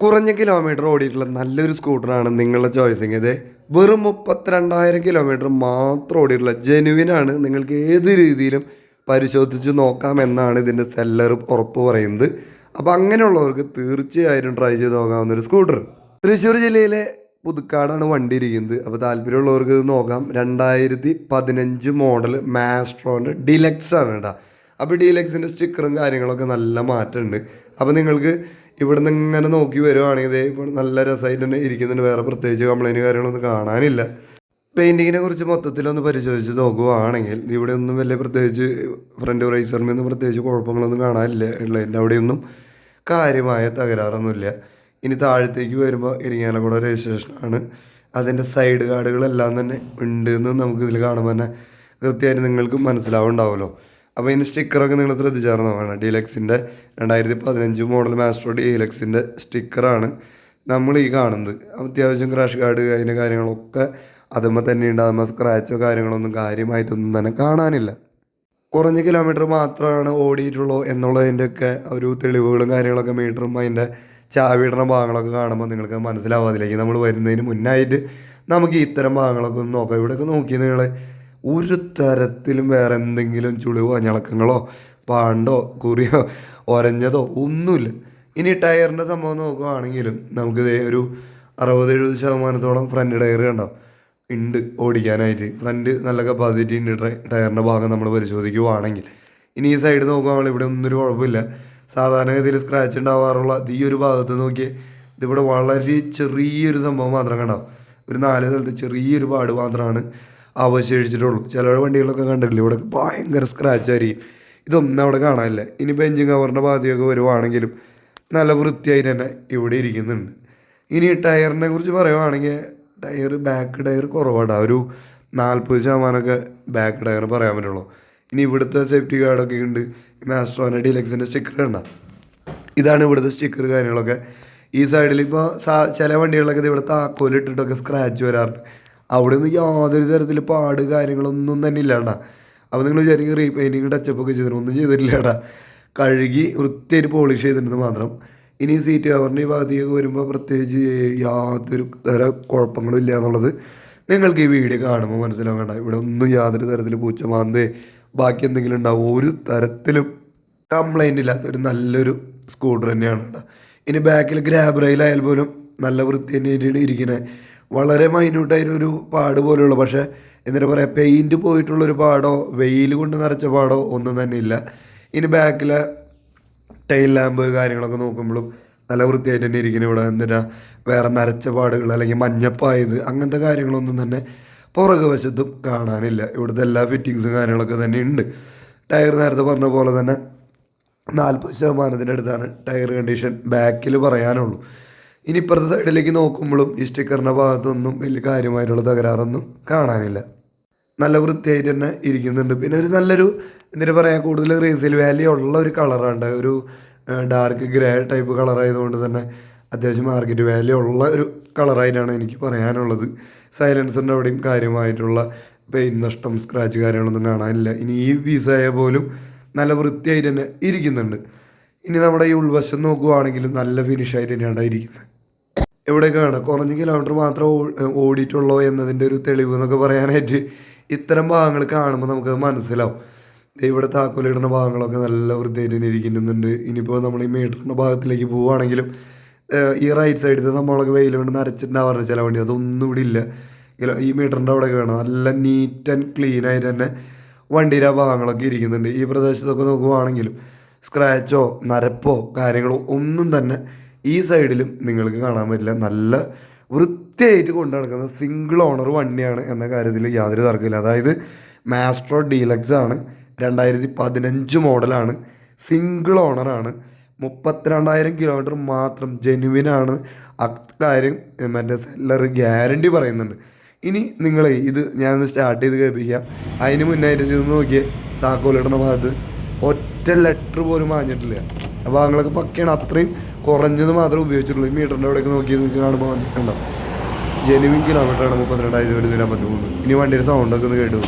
കുറഞ്ഞ കിലോമീറ്റർ ഓടിയിട്ടുള്ള നല്ലൊരു സ്കൂട്ടറാണ് നിങ്ങളുടെ ചോയ്സിങ് ഇത് വെറും മുപ്പത്തിരണ്ടായിരം കിലോമീറ്റർ മാത്രം ഓടിയിട്ടുള്ള ജെനുവിനാണ് നിങ്ങൾക്ക് ഏത് രീതിയിലും പരിശോധിച്ച് നോക്കാമെന്നാണ് ഇതിന്റെ സെല്ലർ ഉറപ്പ് പറയുന്നത്. അപ്പോൾ അങ്ങനെയുള്ളവർക്ക് തീർച്ചയായും ട്രൈ ചെയ്ത് നോക്കാവുന്ന ഒരു സ്കൂട്ടർ തൃശ്ശൂർ ജില്ലയിലെ പുതുക്കാടാണ് വണ്ടി ഇരിക്കുന്നത്. അപ്പോൾ താല്പര്യമുള്ളവർക്ക് ഇത് നോക്കാം. രണ്ടായിരത്തി പതിനഞ്ച് മോഡൽ മാസ്ട്രോന്റെ ഡിലക്സ് ആണ് കേട്ടോ അപ്പോൾ ഡീലക്സിന്റെ സ്റ്റിക്കറും കാര്യങ്ങളൊക്കെ നല്ല മാറ്റമുണ്ട്. അപ്പോൾ നിങ്ങൾക്ക് ഇവിടെ നിന്ന് ഇങ്ങനെ നോക്കി വരുവാണെങ്കിൽ ഇപ്പോൾ നല്ല രസമായിട്ട് തന്നെ ഇരിക്കുന്നുണ്ട്. വേറെ പ്രത്യേകിച്ച് കംപ്ലൈന്റ് കാര്യങ്ങളൊന്നും കാണാനില്ല. പെയിന്റിങ്ങിനെ കുറിച്ച് മൊത്തത്തിലൊന്ന് പരിശോധിച്ച് നോക്കുവാണെങ്കിൽ ഇവിടെ ഒന്നും വലിയ പ്രത്യേകിച്ച് ഫ്രണ്ട് റൈസറിനൊന്നും പ്രത്യേകിച്ച് കുഴപ്പങ്ങളൊന്നും കാണാനില്ല ഉള്ളതിന്റെ അവിടെയൊന്നും കാര്യമായ തകരാറൊന്നുമില്ല. ഇനി താഴത്തേക്ക് വരുമ്പോൾ ഇരിങ്ങാലക്കുട രജിസ്ട്രേഷനാണ്. അതിന്റെ സൈഡ് കാർഡുകളെല്ലാം തന്നെ ഉണ്ട് എന്ന് നമുക്കിതിൽ കാണുമ്പോൾ തന്നെ കൃത്യമായിട്ട് നിങ്ങൾക്ക് മനസ്സിലാവുണ്ടാവുമല്ലോ. അപ്പോൾ ഇതിന്റെ സ്റ്റിക്കറൊക്കെ നിങ്ങൾ ശ്രദ്ധിച്ചായിരുന്നു? നോക്കണം ഡീലക്സിന്റെ രണ്ടായിരത്തി പതിനഞ്ച് മോഡൽ മാസ്ട്രോ ഡീലക്സിന്റെ സ്റ്റിക്കറാണ് നമ്മൾ ഈ കാണുന്നത്. അത്യാവശ്യം ക്രാഷ് കാർഡ് അതിന്റെ കാര്യങ്ങളൊക്കെ അതുമ്പോൾ തന്നെ ഉണ്ടാകുമ്പോൾ സ്ക്രാച്ചോ കാര്യങ്ങളൊന്നും കാര്യമായിട്ടൊന്നും തന്നെ കാണാനില്ല. കുറഞ്ഞ കിലോമീറ്റർ മാത്രമാണ് ഓടിയിട്ടുള്ളൂ എന്നുള്ളതിന്റെയൊക്കെ ഒരു തെളിവുകളും കാര്യങ്ങളൊക്കെ മീറ്ററും അതിന്റെ ചാവിടുന്ന ഭാഗങ്ങളൊക്കെ കാണുമ്പോൾ നിങ്ങൾക്ക് മനസ്സിലാവാതില്ലെങ്കിൽ നമ്മൾ വരുന്നതിന് മുന്നായിട്ട് നമുക്ക് ഇത്തരം ഭാഗങ്ങളൊക്കെ ഒന്ന് നോക്കാം. ഇവിടെയൊക്കെ നോക്കി നിങ്ങൾ ഒരു തരത്തിലും വേറെ എന്തെങ്കിലും ചുളിവോ ഞളക്കങ്ങളോ പാണ്ടോ കുറിയോ ഒരഞ്ഞതോ ഒന്നുമില്ല. ഇനി ടയറിന്റെ സംഭവം നോക്കുകയാണെങ്കിലും നമുക്കിത് ഒരു അറുപത് എഴുപത് ശതമാനത്തോളം ഫ്രണ്ട് ടയർ കണ്ടോ? ഉണ്ട് ഓടിക്കാനായിട്ട്. ഫ്രണ്ട് നല്ല കപ്പാസിറ്റി ഉണ്ട് ടയ- ടയറിന്റെ ഭാഗം നമ്മൾ പരിശോധിക്കുവാണെങ്കിൽ. ഇനി ഈ സൈഡ് നോക്കുകയാണെങ്കിൽ ഇവിടെ ഒന്നും ഒരു കുഴപ്പമില്ല. സാധാരണഗതിയിൽ സ്ക്രാച്ച് ഉണ്ടാവാറുള്ള ഈ ഒരു ഭാഗത്ത് നോക്കി ഇതിവിടെ വളരെ ചെറിയൊരു സംഭവം മാത്രം കണ്ടാവും ഒരു നാല് സ്ഥലത്ത് ചെറിയൊരു പാട് മാത്രമാണ്. അവശേഷിച്ചിട്ടുള്ളൂ. ചില വണ്ടികളൊക്കെ കണ്ടിട്ടില്ല? ഇവിടെ ഭയങ്കര സ്ക്രാച്ച് ആയിരിക്കും. ഇതൊന്നും അവിടെ കാണാനില്ല. ഇനിയിപ്പോൾ എഞ്ചിൻ കവറിന്റെ ഭാഗത്തേക്ക് വരുവാണെങ്കിലും നല്ല വൃത്തിയായിട്ട് തന്നെ ഇവിടെ ഇരിക്കുന്നുണ്ട്. ഇനി ടയറിനെ കുറിച്ച് പറയുവാണെങ്കിൽ ടയർ ബാക്ക് ടയർ കുറവാണ്. ഒരു നാൽപ്പത് ശതമാനമൊക്കെ ബാക്ക് ടയർ പറയാൻ പറ്റുള്ളൂ. ഇനി ഇവിടുത്തെ സേഫ്റ്റി ഗാർഡൊക്കെ ഉണ്ട്. മാസ്ട്രോനെ ഡീലക്സിന്റെ സ്റ്റിക്കർ കണ്ട. ഇതാണ് ഇവിടുത്തെ സ്റ്റിക്കർ കാര്യങ്ങളൊക്കെ. ഈ സൈഡിൽ ഇപ്പോൾ ചില വണ്ടികളിലൊക്കെ ഇത് ഇവിടെ താക്കോലിട്ടിട്ടൊക്കെ സ്ക്രാച്ച് വരാറുണ്ട്. അവിടെ ഒന്നും യാതൊരു തരത്തിൽ പാട് കാര്യങ്ങളൊന്നും തന്നെ ഇല്ലാണ്ടാ. അപ്പോൾ നിങ്ങൾ വിചാരിക്കും റീപെയിന്റിങ് ടച്ചപ്പൊക്കെ ചെയ്തിട്ട് ഒന്നും ചെയ്തിട്ടില്ലടാ കഴുകി വൃത്തിയായിട്ട് പോളിഷ് ചെയ്തിട്ടുണ്ട് മാത്രം. ഇനി സീറ്റ് കവറിന്റെ ഈ ഭാഗത്തേക്ക് വരുമ്പോൾ പ്രത്യേകിച്ച് യാതൊരു തര കുഴപ്പങ്ങളും ഇല്ല എന്നുള്ളത് നിങ്ങൾക്ക് ഈ വീഡിയോ കാണുമ്പോൾ മനസ്സിലാവേണ്ട ഇവിടെ ഒന്നും യാതൊരു തരത്തിൽ പൂച്ച മാന്തേ ബാക്കി എന്തെങ്കിലും ഉണ്ടാവും. ഒരു തരത്തിലും കംപ്ലൈന്റ് ഇല്ലാത്ത ഒരു നല്ലൊരു സ്കൂട്ടർ തന്നെയാണ് കേട്ടോ. ഇനി ബാക്കിൽ ഗ്രാബ് പോലും നല്ല വൃത്തി തന്നെയാണ് ഇരിക്കുന്നത് വളരെ മൈന്യൂട്ടായിട്ട് ഒരു പാട് പോലെയുള്ള. പക്ഷേ എന്നിട്ട് പറയാം പെയിന്റ് പോയിട്ടുള്ളൊരു പാടോ വെയിൽ കൊണ്ട് നിറച്ച പാടോ ഒന്നും തന്നെ ഇല്ല. ഇനി ബാക്കിലെ ടൈൽ ലാമ്പ് കാര്യങ്ങളൊക്കെ നോക്കുമ്പോഴും നല്ല വൃത്തിയായിട്ട് തന്നെ ഇരിക്കുന്നു ഇവിടെ. എന്തിനാ? വേറെ നരച്ച പാടുകൾ അല്ലെങ്കിൽ മഞ്ഞപ്പായത് അങ്ങനത്തെ കാര്യങ്ങളൊന്നും തന്നെ പുറകു വശത്തും കാണാനില്ല. ഇവിടുത്തെ എല്ലാ ഫിറ്റിങ്സും കാര്യങ്ങളൊക്കെ തന്നെ ഉണ്ട്. ടയർ നേരത്തെ പറഞ്ഞ പോലെ തന്നെ നാൽപ്പത് ശതമാനത്തിന്റെ അടുത്താണ് ടയർ കണ്ടീഷൻ ബാക്കിൽ പറയാനുള്ളൂ. ഇനി ഇപ്പുറത്തെ സൈഡിലേക്ക് നോക്കുമ്പോഴും ഈ സ്റ്റിക്കറിന്റെ ഭാഗത്തൊന്നും വലിയ കാര്യമായിട്ടുള്ള തകരാറൊന്നും കാണാനില്ല. നല്ല വൃത്തിയായിട്ട് തന്നെ ഇരിക്കുന്നുണ്ട്. പിന്നെ ഒരു നല്ലൊരു എന്തിനു പറയുക കൂടുതൽ റീസെയിൽ വാല്യൂ ഉള്ള ഒരു കളറാണ്. ഒരു ഡാർക്ക് ഗ്രേ ടൈപ്പ് കളറായതുകൊണ്ട് തന്നെ അത്യാവശ്യം മാർക്കറ്റ് വാല്യൂ ഉള്ള ഒരു കളറായിട്ടാണ് എനിക്ക് പറയാനുള്ളത്. സൈലൻസറിന്റെ അവിടെയും കാര്യമായിട്ടുള്ള പെയിൻ നഷ്ടം സ്ക്രാച്ച് കാര്യങ്ങളൊന്നും കാണാനില്ല. ഇനി ഈ പീസായ പോലും നല്ല വൃത്തിയായിട്ട് തന്നെ ഇരിക്കുന്നുണ്ട്. ഇനി നമ്മുടെ ഈ ഉൾവശം നോക്കുകയാണെങ്കിലും നല്ല ഫിനിഷായിട്ട് തന്നെയാണ് ഇരിക്കുന്നത്. എവിടെയൊക്കെയാണ് കുറഞ്ഞ കിലോമീറ്റർ മാത്രം ഓടിയിട്ടുള്ളോ എന്നതിന്റെ ഒരു തെളിവ് എന്നൊക്കെ പറയാനായിട്ട് ഇത്തരം ഭാഗങ്ങൾ കാണുമ്പോൾ നമുക്കത് മനസ്സിലാവും. ഇവിടെ താക്കോലിടുന്ന ഭാഗങ്ങളൊക്കെ നല്ല വൃത്തിയായിട്ട് ഇരിക്കുന്നുണ്ട്. ഇനിയിപ്പോൾ നമ്മൾ ഈ മീറ്ററിന്റെ ഭാഗത്തിലേക്ക് പോവുകയാണെങ്കിലും ഈ റൈറ്റ് സൈഡിൽ നമ്മളൊക്കെ വെയിൽ കൊണ്ട് നരച്ചിട്ടുണ്ടാവാറുണ്ട് ചില വണ്ടി അതൊന്നും ഇവിടെ ഇല്ല. ഇല്ല, ഈ മീറ്ററിന്റെ അവിടെ കാണാം. നല്ല നീറ്റ് ആൻഡ് ക്ലീൻ ആയിട്ട് തന്നെ വണ്ടിയുടെ ആ ഭാഗങ്ങളൊക്കെ ഇരിക്കുന്നുണ്ട്. ഈ പ്രദേശത്തൊക്കെ നോക്കുവാണെങ്കിലും സ്ക്രാച്ചോ നരപ്പോ കാര്യങ്ങളോ ഒന്നും തന്നെ ഈ സൈഡിലും നിങ്ങൾക്ക് കാണാൻ പറ്റില്ല. നല്ല വൃത്തിയായിട്ട് കൊണ്ടു നടക്കുന്ന സിംഗിൾ ഓണർ വണ്ടിയാണ് എന്ന കാര്യത്തിൽ യാതൊരു തർക്കമില്ല അതായത് മാസ്ട്രോ ഡീലക്സ് ആണ്. രണ്ടായിരത്തി പതിനഞ്ച് മോഡലാണ് സിംഗിൾ ഓണറാണ് മുപ്പത്തിരണ്ടായിരം കിലോമീറ്റർ മാത്രം ജെനുവിനാണ് അക്കാര്യം മറ്റേ സെല്ലർ ഗ്യാരണ്ടി പറയുന്നുണ്ട്. ഇനി നിങ്ങൾ ഇത് ഞാൻ സ്റ്റാർട്ട് ചെയ്ത് കേൾപ്പിക്കാം. അതിന് മുന്നായിട്ട് ഇത് നോക്കിയേ. താക്കോലിടുന്ന ഭാഗത്ത് ഒറ്റ ലെറ്റർ പോലും വാങ്ങിയിട്ടില്ല. ആ ഭാഗങ്ങളൊക്കെ പക്കയാണ്. അത്രയും കുറഞ്ഞത് മാത്രമേ ഉപയോഗിച്ചിട്ടുള്ളൂ. ഈ മീറ്ററിന്റെ അവിടെയൊക്കെ നോക്കി നിങ്ങൾക്ക് കാണുമ്പോൾ വന്നിട്ടുണ്ടാവും ജെനുവിൻ കിലോമീറ്ററാണ് മുപ്പത്തിരണ്ടായിരം ഒരു നില പത്തിമൂന്ന് ഇനി വണ്ടിയുടെ സൗണ്ടൊക്കെ ഒന്ന് കേട്ടു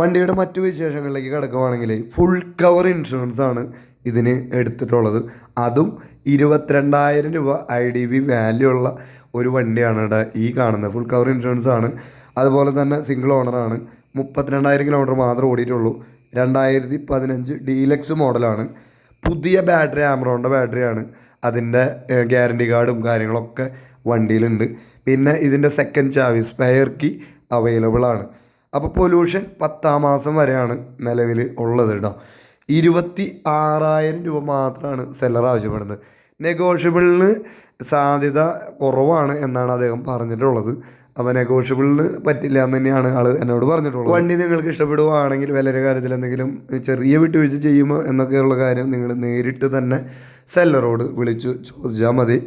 വണ്ടിയുടെ മറ്റു വിശേഷങ്ങളിലേക്ക് കിടക്കുവാണെങ്കിൽ ഫുൾ കവർ ഇൻഷുറൻസ് ആണ്. ഇതിന് എടുത്തിട്ടുള്ളത്. അതും ഇരുപത്തിരണ്ടായിരം രൂപ ഐ ഡി ബി വാല്യൂ ഉള്ള ഒരു വണ്ടിയാണ് ഇവിടെ ഈ കാണുന്നത്. ഫുൾ കവർ ഇൻഷുറൻസ് ആണ്. അതുപോലെ തന്നെ സിംഗിൾ ഓണറാണ് മുപ്പത്തിരണ്ടായിരം കിലോമീറ്റർ മാത്രമേ ഓടിയിട്ടുള്ളൂ. രണ്ടായിരത്തി പതിനഞ്ച് ഡീലക്സ് മോഡലാണ്. പുതിയ ബാറ്ററി ആമറോണിന്റെ ബാറ്ററിയാണ് അതിന്റെ ഗ്യാരണ്ടി കാർഡും കാര്യങ്ങളൊക്കെ വണ്ടിയിലുണ്ട്. പിന്നെ ഇതിന്റെ സെക്കൻഡ് ചാവി സ്പെയർ കീ അവൈലബിൾ ആണ്. അപ്പോൾ പൊല്യൂഷൻ പത്താം മാസം വരെയാണ് നിലവിൽ ഉള്ളത് കേട്ടോ. ഇരുപത്തി ആറായിരം രൂപ മാത്രമാണ് സെല്ലർ ആവശ്യപ്പെടുന്നത്. നെഗോഷ്യബിളിന് സാധ്യത കുറവാണ് എന്നാണ് അദ്ദേഹം പറഞ്ഞിട്ടുള്ളത്. അപ്പോൾ നെഗോഷ്യബിളിന് പറ്റില്ല എന്ന് തന്നെയാണ് ആൾ എന്നോട് പറഞ്ഞിട്ടുള്ളത്. വണ്ടി നിങ്ങൾക്ക് ഇഷ്ടപ്പെടുവാണെങ്കിൽ വിലയുടെ കാര്യത്തിൽ എന്തെങ്കിലും ചെറിയ വിട്ടുവീഴ്ച ചെയ്യുമോ എന്നൊക്കെയുള്ള കാര്യം നിങ്ങൾ നേരിട്ട് തന്നെ സെല്ലറോട് വിളിച്ചു ചോദിച്ചാൽ മതി.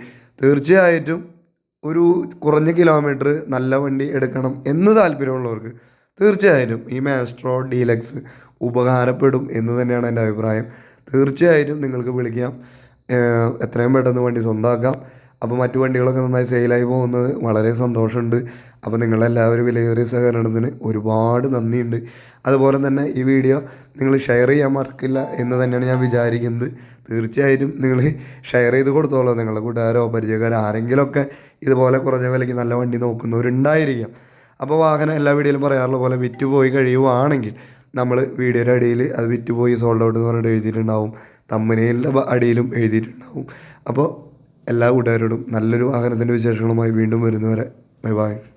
തീർച്ചയായിട്ടും ഒരു കുറഞ്ഞ കിലോമീറ്റർ നല്ല വണ്ടി എടുക്കണം എന്ന് താല്പര്യമുള്ളവർക്ക് തീർച്ചയായിട്ടും ഈ മാസ്ട്രോ ഡീലക്സ് ഉപകാരപ്പെടും എന്ന് തന്നെയാണ് എന്റെ അഭിപ്രായം. തീർച്ചയായിട്ടും നിങ്ങൾക്ക് വിളിക്കാം. എത്രയും പെട്ടെന്ന് വണ്ടി സ്വന്തമാക്കാം അപ്പോൾ മറ്റു വണ്ടികളൊക്കെ നന്നായി സെയിലായി പോകുന്നത് വളരെ സന്തോഷമുണ്ട്. അപ്പോൾ നിങ്ങളെല്ലാവരും വിലയേറിയ സഹകരണത്തിന് ഒരുപാട് നന്ദിയുണ്ട്. അതുപോലെ തന്നെ ഈ വീഡിയോ നിങ്ങൾ ഷെയർ ചെയ്യാൻ മറക്കില്ല എന്ന് തന്നെയാണ് ഞാൻ വിചാരിക്കുന്നത്. തീർച്ചയായിട്ടും നിങ്ങൾ ഷെയർ ചെയ്ത് കൊടുത്തോളൂ. നിങ്ങളുടെ കൂട്ടുകാരോ പരിചയക്കാരോ ആരെങ്കിലുമൊക്കെ ഇതുപോലെ കുറഞ്ഞ വിലയ്ക്ക് നല്ല വണ്ടി നോക്കുന്നവരുണ്ടായിരിക്കാം. അപ്പോൾ വാഹനം എല്ലാ വീഡിയോയിലും പറയാറുള്ള പോലെ വിറ്റ് പോയി കഴിയുവാണെങ്കിൽ നമ്മൾ വീഡിയോയുടെ അടിയിൽ അത് വിറ്റ് പോയി സോൾഡ് ഔട്ട് എന്ന് പറഞ്ഞിട്ട് എഴുതിയിട്ടുണ്ടാവും. തമ്മനയിലെ അടിയിലും എഴുതിയിട്ടുണ്ടാവും. അപ്പോൾ എല്ലാ കൂട്ടുകാരോടും നല്ലൊരു വാഹനത്തിന്റെ വിശേഷങ്ങളുമായി വീണ്ടും വരുന്നവരെ. Bye bye